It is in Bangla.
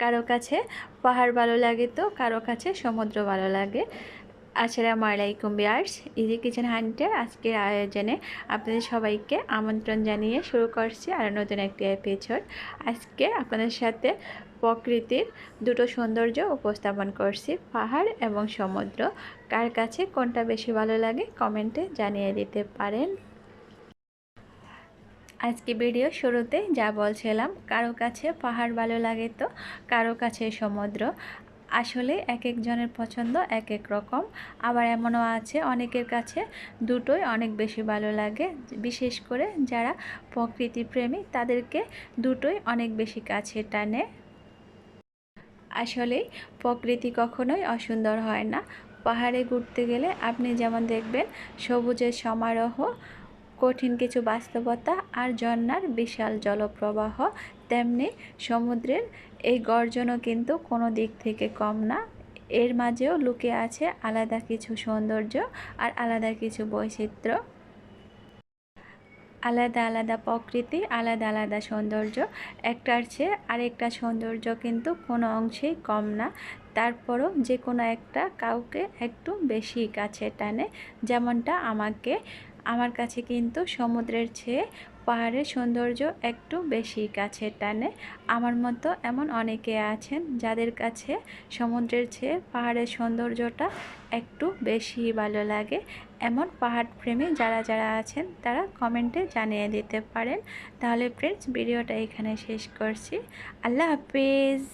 কারও কাছে পাহাড় ভালো লাগে তো, কারও কাছে সমুদ্র ভালো লাগে। আসসালামু আলাইকুম বিয়ার্স ইজি কিচেন হান্টের আজকের আয়োজনে আপনাদের সবাইকে আমন্ত্রণ জানিয়ে শুরু করছি আর নতুন একটি এপিসোড আজকে আপনাদের সাথে প্রকৃতির দুটো সৌন্দর্য উপস্থাপন করছি, পাহাড় এবং সমুদ্র। কার কাছে কোনটা বেশি ভালো লাগে কমেন্টে জানিয়ে দিতে পারেন। আজকে ভিডিও শুরুতে যা বলছিলাম, কারও কাছে পাহাড় ভালো লাগে তো, কারও কাছে সমুদ্র। আসলে এক একজনের পছন্দ এক এক রকম। আবার এমনও আছে, অনেকের কাছে দুটোই অনেক বেশি ভালো লাগে। বিশেষ করে যারা প্রকৃতি প্রেমী, তাদেরকে দুটোই অনেক বেশি কাছে টানে। আসলে প্রকৃতি কখনোই অসুন্দর হয় না। পাহাড়ে ঘুরতে গেলে আপনি যেমন দেখবেন, সবুজের সমারোহ কঠিন কিছু বাস্তবতা আর ঝর্ণার বিশাল জলপ্রবাহ, তেমনি সমুদ্রের এই গর্জনও কিন্তু কোনো দিক থেকে কম না। এর মাঝেও লুকে আছে আলাদা কিছু সৌন্দর্য আর আলাদা কিছু বৈচিত্র্য। আলাদা আলাদা প্রকৃতি, আলাদা আলাদা সৌন্দর্য, একটার চেয়ে আরেকটা সৌন্দর্য কিন্তু কোনো অংশেই কম না। তারপরও যে কোনো একটা কাউকে একটু বেশি কাছে টানে, যেমনটা আমাকে আমার কাছে কিন্তু সমুদ্রের চেয়ে পাহাড়ের সৌন্দর্য একটু বেশি কাছে টানে। আমার মতো এমন অনেকে আছেন যাদের কাছে সমুদ্রের চেয়ে পাহাড়ের সৌন্দর্যটা একটু বেশি ভালো লাগে। এমন পাহাড় প্রেমী যারা যারা আছেন তারা কমেন্টে জানিয়ে দিতে পারেন। তাহলে ফ্রেন্ডস ভিডিওটা এখানে শেষ করছি। আল্লাহ হাফিজ।